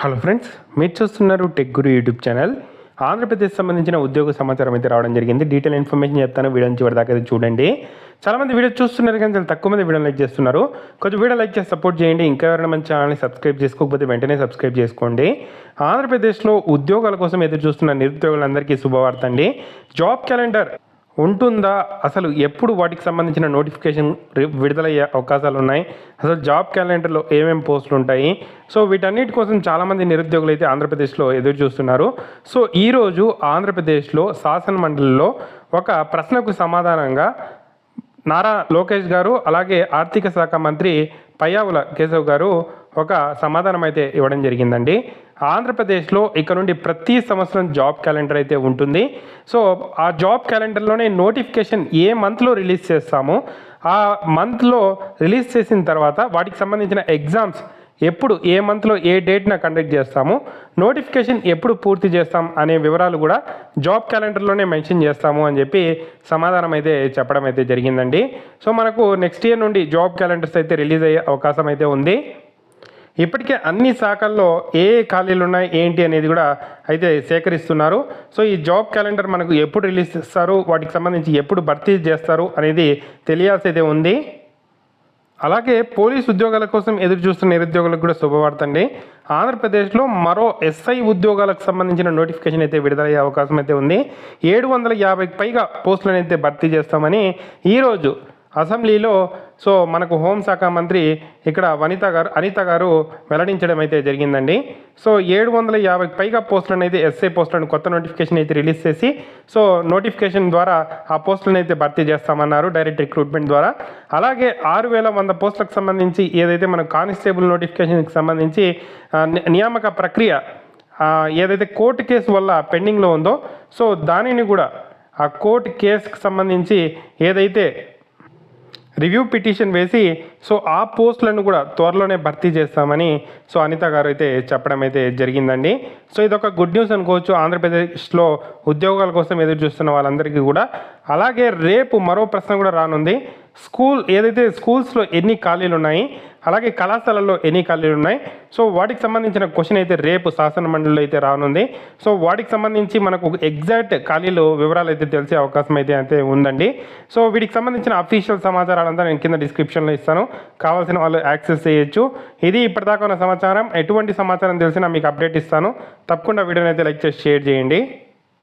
Hello friends మీరు చూస్తున్నారు tech Guru YouTube channel Andhra Pradesh సంబంధించిన ఉద్యోగ సమాచారం అయితే రావడం జరిగింది. డీటెయిల్ ఇన్ఫర్మేషన్ చెప్తాను. వీడియో నుంచి దాకా చూడండి. చాలా మంది వీడియో చూస్తున్నారు కానీ చాలా తక్కువ మంది వీడియో లైక్ చేస్తున్నారు. కొంచెం వీడియో లైక్ చేసి సపోర్ట్ చేయండి. ఇంకా ఎవరైనా మన ఛానల్ని సబ్స్క్రైబ్ చేసుకోకపోతే వెంటనే సబ్స్క్రైబ్ చేసుకోండి. ఆంధ్రప్రదేశ్లో ఉద్యోగాల కోసం ఎదురు చూస్తున్న నిరుద్యోగులందరికీ శుభవార్త అండి. జాబ్ క్యాలెండర్ ఉంటుందా? అసలు ఎప్పుడు వాటికి సంబంధించిన నోటిఫికేషన్ విడుదలయ్యే అవకాశాలు ఉన్నాయి? అసలు జాబ్ క్యాలెండర్లో ఏమేమి పోస్టులు ఉంటాయి? సో వీటన్నిటి కోసం చాలామంది నిరుద్యోగులు అయితే ఆంధ్రప్రదేశ్లో ఎదురు చూస్తున్నారు సో ఈరోజు ఆంధ్రప్రదేశ్లో శాసన మండలిలో ఒక ప్రశ్నకు సమాధానంగా నారా లోకేష్ గారు అలాగే ఆర్థిక శాఖ మంత్రి పయ్యావుల కేశవ్ గారు ఒక సమాధానం అయితే ఇవ్వడం జరిగిందండి. ఆంధ్రప్రదేశ్లో ఇక నుండి ప్రతి సంవత్సరం జాబ్ క్యాలెండర్ అయితే ఉంటుంది. సో ఆ జాబ్ క్యాలెండర్లోనే నోటిఫికేషన్ ఏ మంత్లో రిలీజ్ చేస్తామో ఆ మంత్లో రిలీజ్ చేసిన తర్వాత వాటికి సంబంధించిన ఎగ్జామ్స్ ఎప్పుడు ఏ మంత్లో ఏ డేట్న కండక్ట్ చేస్తాము నోటిఫికేషన్ ఎప్పుడు పూర్తి చేస్తాం అనే వివరాలు కూడా జాబ్ క్యాలెండర్లోనే మెన్షన్ చేస్తాము అని చెప్పి సమాధానం అయితే చెప్పడం అయితే జరిగిందండి. సో మనకు నెక్స్ట్ ఇయర్ నుండి జాబ్ క్యాలెండర్స్ అయితే రిలీజ్ అయ్యే అవకాశం అయితే ఉంది. ఇప్పటికే అన్ని శాఖల్లో ఏ ఏ ఖాళీలు ఉన్నాయి ఏంటి అనేది కూడా అయితే సేకరిస్తున్నారు. సో ఈ జాబ్ క్యాలెండర్ మనకు ఎప్పుడు రిలీజ్ చేస్తారు వాటికి సంబంధించి ఎప్పుడు భర్తీ చేస్తారు అనేది తెలియాల్సి అయితే ఉంది. అలాగే పోలీస్ ఉద్యోగాల కోసం ఎదురు చూస్తున్న నిరుద్యోగులకు కూడా శుభవార్త అండి. ఆంధ్రప్రదేశ్లో మరో ఎస్ఐ ఉద్యోగాలకు సంబంధించిన నోటిఫికేషన్ అయితే విడుదలయ్యే అవకాశం అయితే ఉంది. ఏడు వందల యాభైకి పైగా పోస్టులను అయితే భర్తీ చేస్తామని ఈరోజు అసెంబ్లీలో సో మనకు హోంశాఖ మంత్రి ఇక్కడ వనిత గారు అనిత గారు వెల్లడించడం అయితే జరిగిందండి. సో ఏడు వందల యాభై పైగా పోస్టులను అయితే ఎస్ఐ పోస్టులను కొత్త నోటిఫికేషన్ అయితే రిలీజ్ చేసి సో నోటిఫికేషన్ ద్వారా ఆ పోస్టులను అయితే భర్తీ చేస్తామన్నారు డైరెక్ట్ రిక్రూట్మెంట్ ద్వారా. అలాగే ఆరు వేల వంద పోస్టులకు సంబంధించి ఏదైతే మన కానిస్టేబుల్ నోటిఫికేషన్కి సంబంధించి నియామక ప్రక్రియ ఏదైతే కోర్టు కేసు వల్ల పెండింగ్లో ఉందో సో దానిని కూడా ఆ కోర్టు కేసుకి సంబంధించి ఏదైతే రివ్యూ పిటిషన్ వేసి సో ఆ పోస్టులను కూడా త్వరలోనే భర్తీ చేస్తామని సో అనిత గారు అయితే చెప్పడం అయితే జరిగిందండి. సో ఇదొక గుడ్ న్యూస్ అనుకోవచ్చు. ఆంధ్రప్రదేశ్లో ఉద్యోగాల కోసం ఎదురు చూస్తున్న వాళ్ళందరికీ కూడా. అలాగే రేపు మరో ప్రశ్న కూడా రానుంది. స్కూల్ ఏదైతే స్కూల్స్లో ఎన్ని ఖాళీలు ఉన్నాయి అలాగే కళాశాలల్లో ఎన్ని ఖాళీలు ఉన్నాయి సో వాటికి సంబంధించిన క్వశ్చన్ అయితే రేపు శాసన మండలిలో అయితే రానుంది. సో వాటికి సంబంధించి మనకు ఎగ్జాక్ట్ ఖాళీలు వివరాలు అయితే తెలిసే అవకాశం అయితే అయితే ఉందండి. సో వీటికి సంబంధించిన అఫీషియల్ సమాచారాలంతా నేను కింద డిస్క్రిప్షన్లో ఇస్తాను. కావాల్సిన వాళ్ళు యాక్సెస్ చేయొచ్చు. ఇది ఇప్పటిదాకా ఉన్న సమాచారం. ఎటువంటి సమాచారం తెలిసినా మీకు అప్డేట్ ఇస్తాను. తప్పకుండా వీడియోని అయితే లైక్ చేసి షేర్ చేయండి.